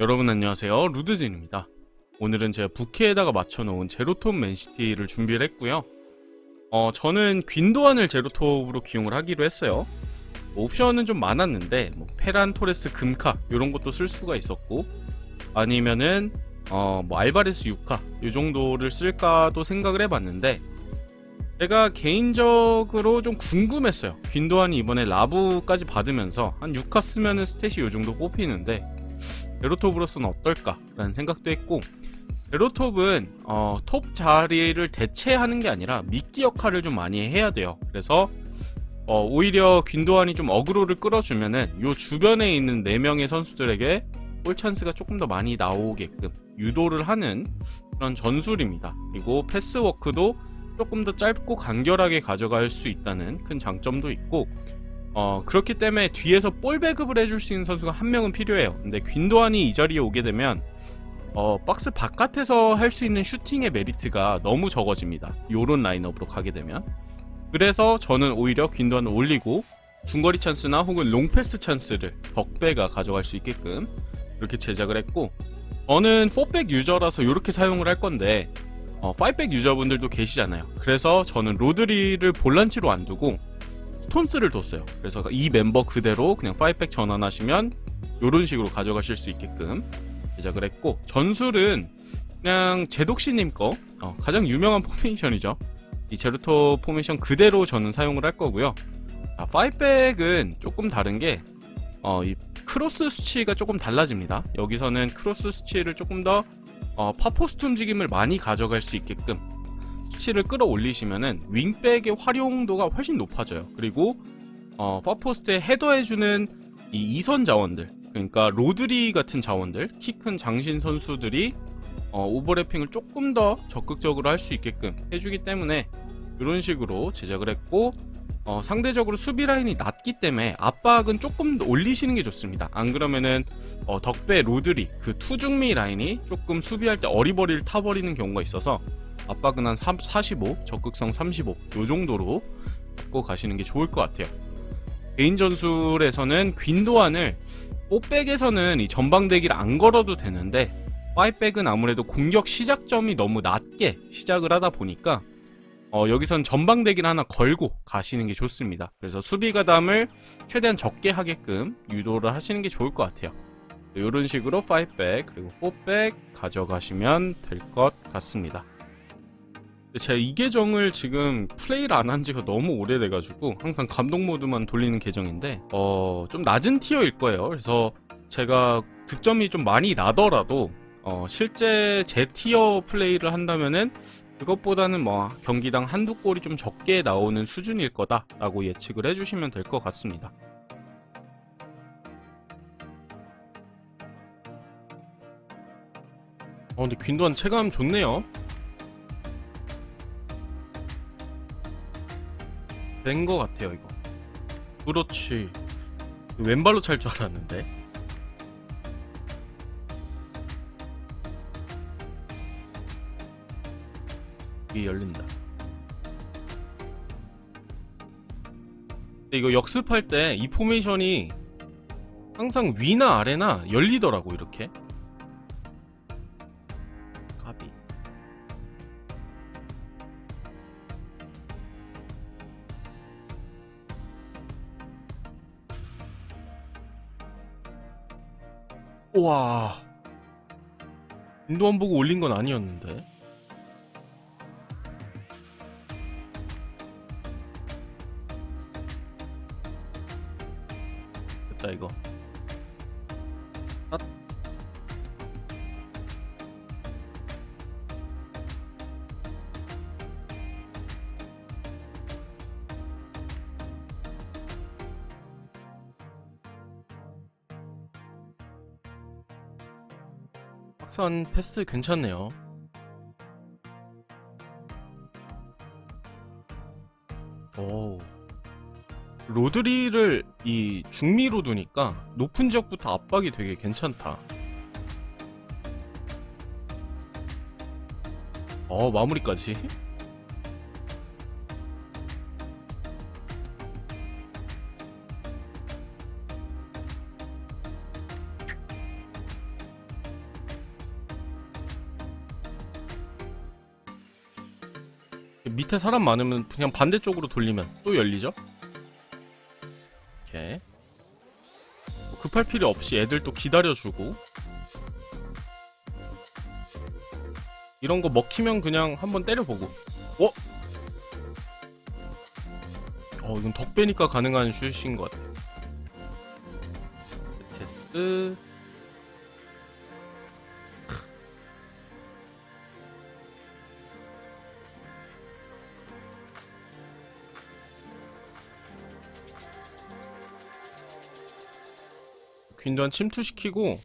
여러분 안녕하세요. 루드진입니다. 오늘은 제가 부캐에다가 맞춰놓은 제로톱 맨시티를 준비를 했고요. 어 저는 귄도안을 제로톱으로 기용을 하기로 했어요. 뭐 옵션은 좀 많았는데 뭐 페란 토레스 금카 이런 것도 쓸 수가 있었고 아니면은 어 뭐 알바레스 유카 이 정도를 쓸까도 생각을 해봤는데 제가 개인적으로 좀 궁금했어요. 귄도안이 이번에 라부까지 받으면서 한 6카 쓰면은 스탯이 이 정도 뽑히는데 제로톱으로서는 어떨까라는 생각도 했고 제로톱은 어, 톱 자리를 대체하는 게 아니라 미끼 역할을 좀 많이 해야 돼요. 그래서 어, 오히려 균도안이 좀 어그로를 끌어주면은 요 주변에 있는 4명의 선수들에게 골 찬스가 조금 더 많이 나오게끔 유도를 하는 그런 전술입니다. 그리고 패스워크도 조금 더 짧고 간결하게 가져갈 수 있다는 큰 장점도 있고 어, 그렇기 때문에 뒤에서 볼 배급을 해줄 수 있는 선수가 한 명은 필요해요. 근데 균도안이 이 자리에 오게 되면 어, 박스 바깥에서 할 수 있는 슈팅의 메리트가 너무 적어집니다. 요런 라인업으로 가게 되면. 그래서 저는 오히려 균도안을 올리고 중거리 찬스나 혹은 롱패스 찬스를 덕배가 가져갈 수 있게끔 이렇게 제작을 했고 저는 4백 유저라서 이렇게 사용을 할 건데 어, 5백 유저분들도 계시잖아요. 그래서 저는 로드리를 볼란치로 안 두고 스톤스를 뒀어요. 그래서 이 멤버 그대로 그냥 5백 전환하시면 이런 식으로 가져가실 수 있게끔 제작을 했고 전술은 그냥 제독시님 거 어, 가장 유명한 포메이션이죠. 이 제로토 포메이션 그대로 저는 사용을 할 거고요. 자, 5백은 조금 다른 게 어, 이 크로스 수치가 조금 달라집니다. 여기서는 크로스 수치를 조금 더 어, 파포스트 움직임을 많이 가져갈 수 있게끔 수치를 끌어올리시면은 윙백의 활용도가 훨씬 높아져요. 그리고 어, 파포스트에 헤더해주는 이 이선 자원들, 그러니까 로드리 같은 자원들, 키 큰 장신 선수들이 어, 오버래핑을 조금 더 적극적으로 할 수 있게끔 해주기 때문에 이런 식으로 제작을 했고 어, 상대적으로 수비 라인이 낮기 때문에 압박은 조금 더 올리시는 게 좋습니다. 안 그러면은 어, 덕배 로드리 그 투중미 라인이 조금 수비할 때 어리버리를 타버리는 경우가 있어서 압박은 한 3, 45, 적극성 35, 요 정도로 갖고 가시는 게 좋을 것 같아요. 개인 전술에서는 귄도안을 5백에서는 이 전방대기를 안 걸어도 되는데 5백은 아무래도 공격 시작점이 너무 낮게 시작을 하다 보니까 어, 여기선 전방대기를 하나 걸고 가시는 게 좋습니다. 그래서 수비 가담을 최대한 적게 하게끔 유도를 하시는 게 좋을 것 같아요. 이런 식으로 5백 그리고 4백 가져가시면 될 것 같습니다. 제가 이 계정을 지금 플레이를 안 한 지가 너무 오래돼가지고 항상 감독 모드만 돌리는 계정인데 어, 좀 낮은 티어일 거예요. 그래서 제가 득점이 좀 많이 나더라도 어, 실제 제 티어 플레이를 한다면은 그것보다는 뭐 경기당 한두 골이 좀 적게 나오는 수준일 거다 라고 예측을 해주시면 될 것 같습니다. 어 근데 균도한 체감 좋네요. 된 거 같아요 이거. 그렇지. 왼발로 찰 줄 알았는데. 이게 열린다. 이거 역습할 때 이 포메이션이 항상 위나 아래나 열리더라고 이렇게. 우와. 인도안 보고 올린 건 아니었는데. 됐다 이거. 아. 박선 패스 괜찮네요. 오. 로드리를 이 중미로 두니까 높은 지역부터 압박이 되게 괜찮다. 어, 마무리까지. 밑에 사람 많으면 그냥 반대쪽으로 돌리면 또 열리죠? 이렇게 뭐 급할 필요 없이 애들 또 기다려주고. 이런 거 먹히면 그냥 한번 때려보고. 어? 어 이건 덕배니까 가능한 슛인 것 같아. 테스트 균도한 침투시키고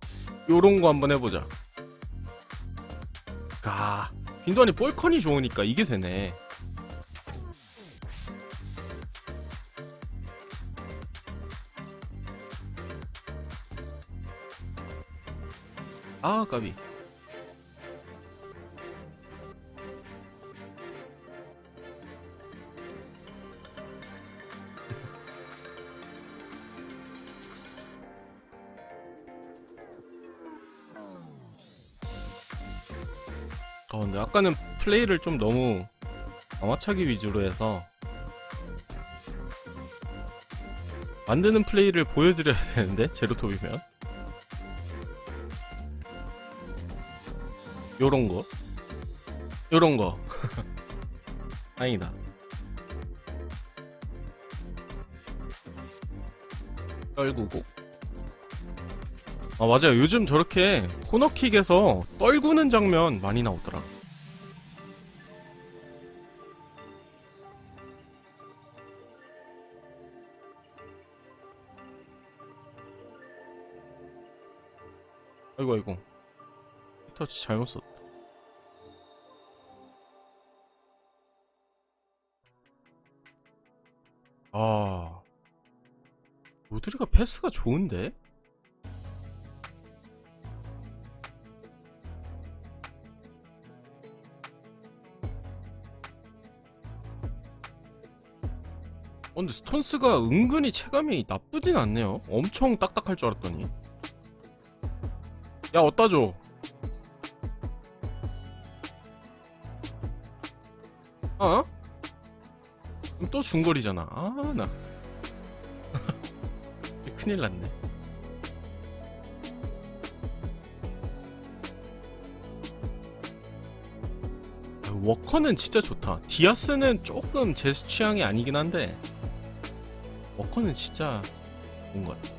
요런 거 한번 해보자. 아 균도한이 볼컨이 좋으니까 이게 되네. 아 까비 어 근데 아까는 플레이를 좀 너무 아마차기 위주로 해서 만드는 플레이를 보여드려야 되는데 제로톱이면. 요런 거. 요런 거. 다행이다. 떨구고. 아 맞아요. 요즘 저렇게 코너킥에서 떨구는 장면 많이 나오더라 아이고 아이고 터치 잘못 썼다 아 로드리가 패스가 좋은데? 어, 근데 스톤스가 은근히 체감이 나쁘진 않네요. 엄청 딱딱할 줄 알았더니. 야, 어디다 줘. 어? 그럼 또 중거리잖아. 아, 나. 큰일 났네. 아, 워커는 진짜 좋다. 디아스는 조금 제 취향이 아니긴 한데 워커는 진짜 좋은 것 같아.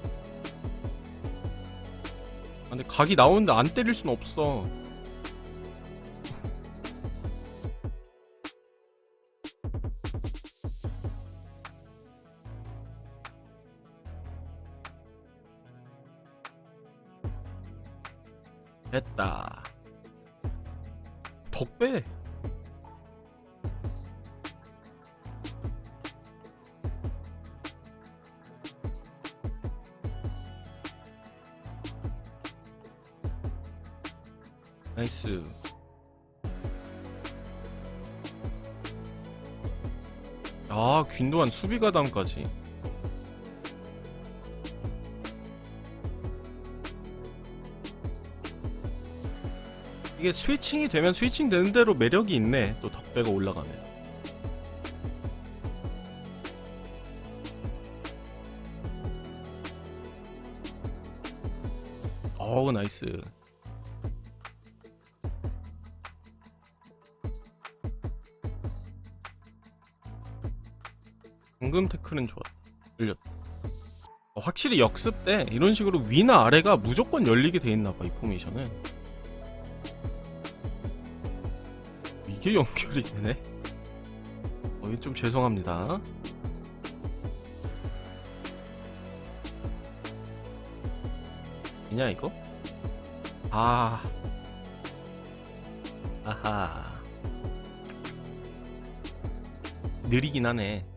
아, 근데 각이 나오는데 안 때릴 순 없어. 됐다. 덕배. 나이스. 아, 균도한 수비 가담까지. 이게 스위칭이 되면 스위칭 되는 대로 매력이 있네. 또 덕배가 올라가면. 어우, 나이스. 방금 태클은 좋았다. 열렸다. 어, 확실히 역습 때 이런 식으로 위나 아래가 무조건 열리게 돼 있나 봐, 이 포메이션은. 이게 연결이 되네? 어, 좀 죄송합니다. 이냐 이거? 아. 아하. 느리긴 하네.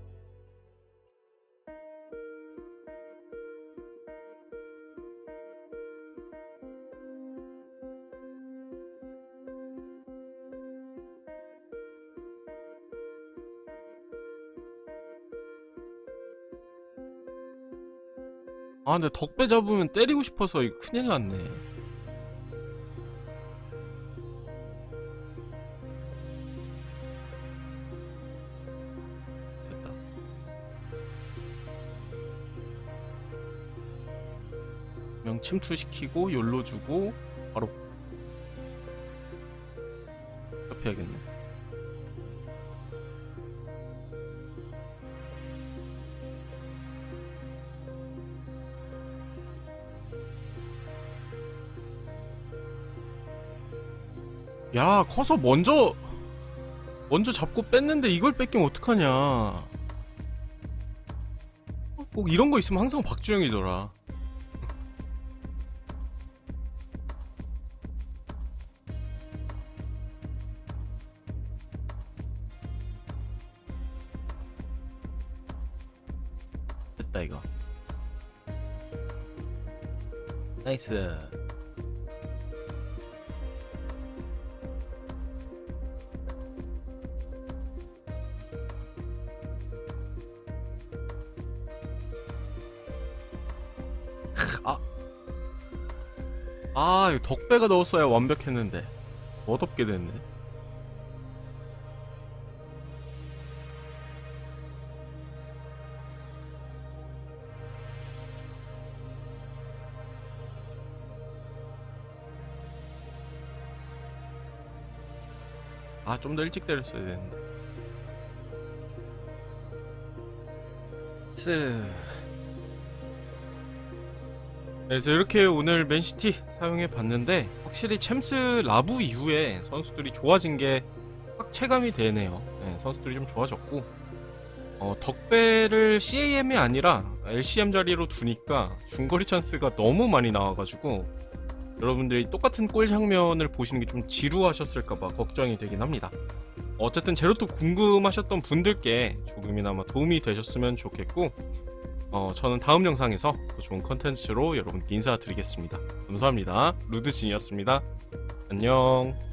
아 근데 덕배 잡으면 때리고 싶어서 이거 큰일 났네. 됐다. 명침투 시키고 열로 주고 바로. 잡혀야겠네. 야 커서 먼저 먼저 잡고 뺐는데 이걸 뺏기면 어떡하냐. 어, 꼭 이런 거 있으면 항상 박주영이더라. 됐다 이거. 나이스 아, 이거 덕배가 넣었어야 완벽했는데. 멋없게 됐네. 아, 좀 더 일찍 때렸어야 되는데. 쓰. 그래서 이렇게 오늘 맨시티 사용해 봤는데 확실히 챔스 라부 이후에 선수들이 좋아진 게 확 체감이 되네요. 네, 선수들이 좀 좋아졌고 어, 덕배를 CAM이 아니라 LCM 자리로 두니까 중거리 찬스가 너무 많이 나와가지고 여러분들이 똑같은 골 장면을 보시는 게 좀 지루하셨을까봐 걱정이 되긴 합니다. 어쨌든 제로토 궁금하셨던 분들께 조금이나마 도움이 되셨으면 좋겠고 어, 저는 다음 영상에서 더 좋은 컨텐츠로 여러분께 인사드리겠습니다. 감사합니다. 루드진이었습니다. 안녕.